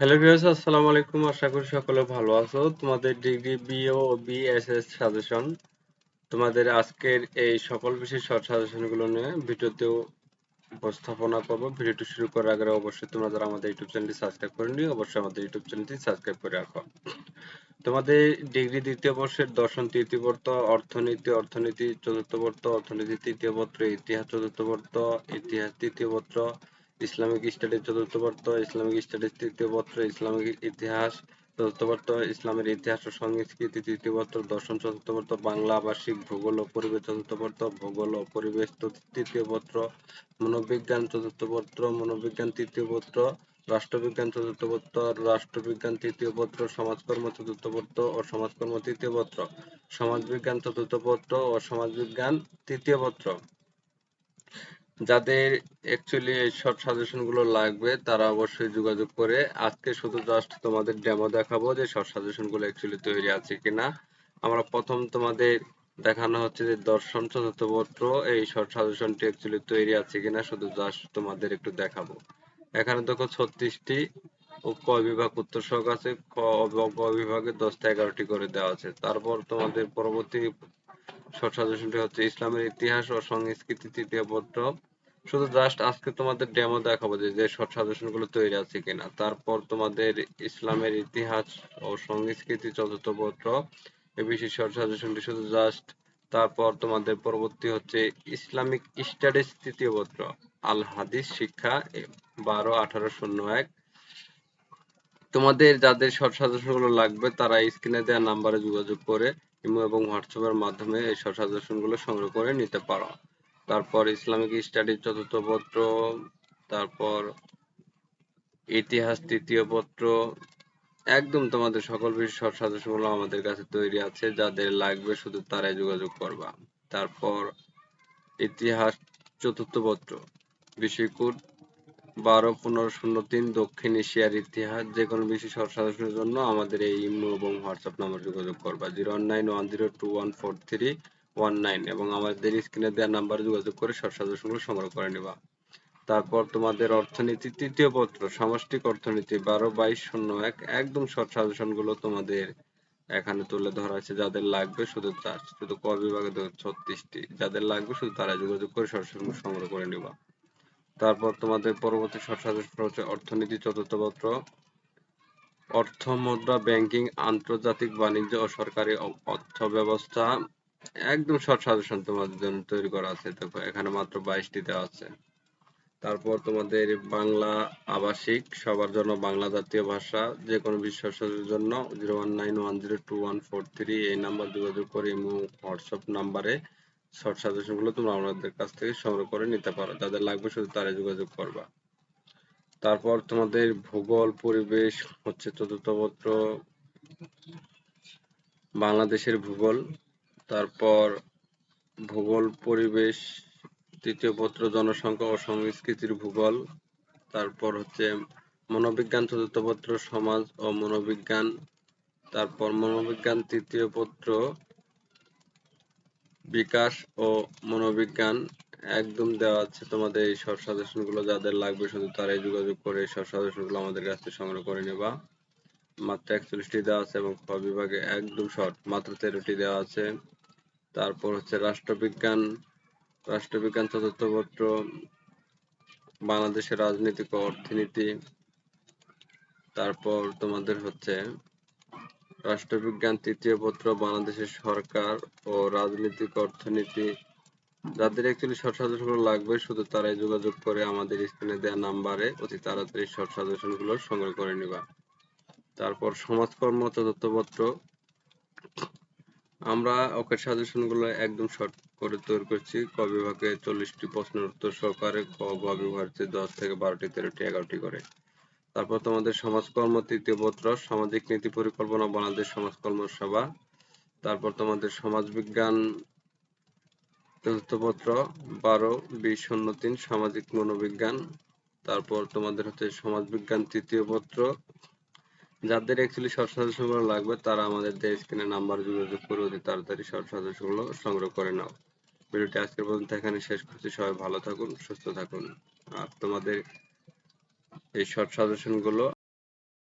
Hello viewers আসসালামু আলাইকুম। আশা করি সকলে ভালো আছো। তোমাদের ডিগ্রি বিও বিএসএস সাজেশন তোমাদের আজকের এই সকল বিষয় শর্ট সাজেশনগুলো নিয়ে ভিডিওতেও উপস্থাপনা করব। ভিডিওটি শুরু করার আগে অবশ্যই তোমরা যারা আমাদের ইউটিউব চ্যানেলটি সাবস্ক্রাইব করেনি অবশ্যই আমাদের ইউটিউব চ্যানেলটি সাবস্ক্রাইব করে রাখো। তোমাদের ডিগ্রি দ্বিতীয় বর্ষের দর্শন তৃতীয় বর্ত অর্থনীতি অর্থনীতি চতুর্থ বর্ত অর্থনীতি তৃতীয় পত্র ইতিহাস চতুর্থ বর্ত ইতিহাস তৃতীয় পত্র ইসলামিক স্টাডিজ চতুর্থ পত্র ইসলামিক স্টাডিজ তৃতীয় পত্র, ইসলামিক ইতিহাস চতুর্থ পত্র, ইসলামের ইতিহাস ও সংস্কৃতি তৃতীয় পত্র, দর্শন চতুর্থ পত্র, বাংলা আবাসিক, ভূগোল ও পরিবেশ চতুর্থ পত্র, ভূগোল ও পরিবেশ তৃতীয় পত্র, মনোবিজ্ঞান চতুর্থ পত্র, মনোবিজ্ঞান তৃতীয় পত্র, রাষ্ট্রবিজ্ঞান চতুর্থ পত্র, রাষ্ট্রবিজ্ঞান তৃতীয় পত্র, সমাজকর্ম চতুর্থ পত্র ও সমাজকর্ম তৃতীয় পত্র, সমাজবিজ্ঞান চতুর্থ পত্র ও সমাজবিজ্ঞান তৃতীয় পত্র। যাদের অ্যাকচুয়ালি এই শর্ট সাজেশনগুলো লাগবে, তারা অবশ্যই যোগাযোগ করে। আজকে শুধু জাস্ট তোমাদের ডেমো দেখাবো যে শর্ট সাজেশনগুলো অ্যাকচুয়ালি তৈরি আছে কিনা। আমরা প্রথম তোমাদের দেখানো হচ্ছে যে দর্শন চতুর্থ পত্র এই শর্ট সাজেশনটি অ্যাকচুয়ালি তৈরি আছে কিনা শুধু জাস্ট তোমাদের একটু দেখাবো। এখানে দেখো ছত্রিশটি ও ক বিভাগ উত্তর সহগ আছে, ক গ বিভাগে দশটা এগারোটি করে দেওয়া আছে। তারপর তোমাদের পরবর্তী শর্ট সাজেশনটি হচ্ছে ইসলামের ইতিহাস ও সংস্কৃতি তৃতীয় পত্র। শুধু জাস্ট আজকে তোমাদের ডেমো দেখাবো যে যে শর্ট সাজেশনগুলো তৈরি আছে কিনা। তারপর তোমাদের ইসলামের ইতিহাস ও সংস্কৃতি চতুর্থ পত্র এ বিশেষ শর্ট সাজেশনটি শুধু জাস্ট তারপর তোমাদের পরবর্তী হচ্ছে ইসলামিক স্টাডিজ তৃতীয় পত্র আল হাদিস শিক্ষা বারো, আঠারো, শূন্য, এক। তোমাদের যাদের শর্ট সাজেশনগুলো লাগবে, তারা স্ক্রিনে দেওয়া নাম্বারে যোগাযোগ করে, ইমো এবং হোয়াটসঅ্যাপের মাধ্যমে এই শর্ট সাজেশনগুলো সংগ্রহ করে নিতে পারো। তারপর ইসলামিক স্টাডিজ চতুর্থ পত্র, তারপর ইতিহাস তৃতীয় পত্র। একদম তোমাদের সকল বিষয় শর্ট সাজেশনগুলো আমাদের কাছে তৈরি আছে, যাদের লাগবে শুধু তারাই যোগাযোগ করবা। তারপর ইতিহাস চতুর্থ পত্র বিষয়কুট বারো, পনেরো, শূন্য, তিন, দক্ষিণ এশিয়ার ইতিহাস। যে কোনো বিশেষ সাজেশনের জন্য আমাদের এই ইমো এবং হোয়াটসঅ্যাপ নাম্বার যোগাযোগ করবা। Zero nine one zero two one four three one nine এবং আমাদের স্ক্রিনে দেওয়া নাম্বারে যোগাযোগ করে শর্ট সাজেশনগুলো সংগ্রহ করে নেবা। তারপর তোমাদের অর্থনীতি, তৃতীয় পত্র, সামষ্টিক অর্থনীতি, বারো, বাইশ, শূন্য, এক, একদম শর্ট সাজেশনগুলো তোমাদের এখানে তুলে ধরা আছে। যাদের লাগবে শুধু তার, শুধু ক বিভাগে ছত্রিশটি। যাদের লাগবে শুধু তারা যোগাযোগ করে শর্ট সাজেশন সংগ্রহ করে নেবা। তারপর তোমাদের পরবর্তী শর্ট সাজেশন হচ্ছে অর্থনীতি, চতুর্থ পত্র অর্থ মুদ্রা ব্যাংকিং, আন্তর্জাতিক বাণিজ্য ও সরকারি অর্থ ব্যবস্থা একদম শর্ট সাজেশন তোমাদের জন্য তৈরি করা আছে। দেখো, এখানে মাত্র বাইশটি দেওয়া আছে। তারপর তোমাদের বাংলা আবাসিক, সবার জন্য বাংলা জাতীয় ভাষা যে কোনো বিশ্বাসের জন্য, zero one nine one zero two one four three, এই নাম্বার যোগাযোগ করে এবং হোয়াটসঅ্যাপ নাম্বারে শর্ট সাজেশনগুলো তোমরা আমাদের কাছ থেকে সংগ্রহ করে নিতে পারো। যাদের লাগবে শুধু তারাই যোগাযোগ করবা। তারপর তোমাদের ভূগোল, পরিবেশ হচ্ছে চতুর্থ পত্র, বাংলাদেশের ভূগোল। তারপর ভূগোল, পরিবেশ, তৃতীয় পত্র, জনসংখ্যা ও সংস্কৃতির ভূগোল, তারপর হচ্ছে মনোবিজ্ঞান, চতুর্থ পত্র, সমাজ ও মনোবিজ্ঞান, তারপর মনোবিজ্ঞান, তৃতীয় পত্র, বিকাশ ও মনোবিজ্ঞান। একদম দেওয়া আছে তোমাদের এই শর্ট সাজেশনগুলো যাদের লাগবে শুধু তারাই যোগাযোগ করে শর্ট সাজেশনগুলো আমাদের কাছ থেকে সংগ্রহ করে নেবা। মাত্র একচল্লিশটি দেওয়া আছে এবং খ বিভাগে একদম শর্ট, মাত্র তেরোটি দেওয়া আছে। তারপর হচ্ছে রাষ্ট্রবিজ্ঞান রাষ্ট্রবিজ্ঞান চতুর্থ পত্র বাংলাদেশের রাজনীতি ও অর্থনীতি, তারপর তোমাদের হচ্ছে রাষ্ট্রবিজ্ঞান তৃতীয় পত্র, বাংলাদেশের সরকার ও রাজনৈতিক অর্থনীতি। যাদের একচুয়ালি শর্ট সাজেশন লাগবে, শুধু তারাই যোগাযোগ করে আমাদের স্ক্রিনে দেওয়া নাম্বারে অতি তাড়াতাড়ি শর্ট সাজেশনগুলো সংগ্রহ করে নিবা। তারপর সমাজকর্ম চতুর্থ পত্র আমরা ওকে সাজেশনগুলো একদম শর্ট করে তৈরি করছি। ক বিভাগে চল্লিশটি প্রশ্নের উত্তর সহকারে ক, গ বিভাগে দশ থেকে বারোটি, তেরোটি, এগারোটি করে। তারপর তোমাদের সমাজকর্ম, তৃতীয় পত্র, সামাজিক নীতি পরিকল্পনা, বাংলাদেশ সমাজকর্ম সভা। তারপর তোমাদের সমাজবিজ্ঞান চতুর্থ পত্র বারো, বিশ, শূন্য, তিন, সামাজিক মনোবিজ্ঞান। তারপর তোমাদের হচ্ছে সমাজবিজ্ঞান, তৃতীয় পত্র যাদের অ্যাকচুয়ালি শর্টগুলো লাগবে, তারা আমাদের দেশ স্ক্রিনে নাম্বার যোগাযোগ করে অতি তাড়াতাড়ি শর্টগুলো সংগ্রহ করে নাও। ভিডিওটি আজকের পর্যন্ত এখানে শেষ করছি। সবাই ভালো থাকুন, সুস্থ থাকুন। আর তোমাদের এই শর্ট সাজেশনগুলো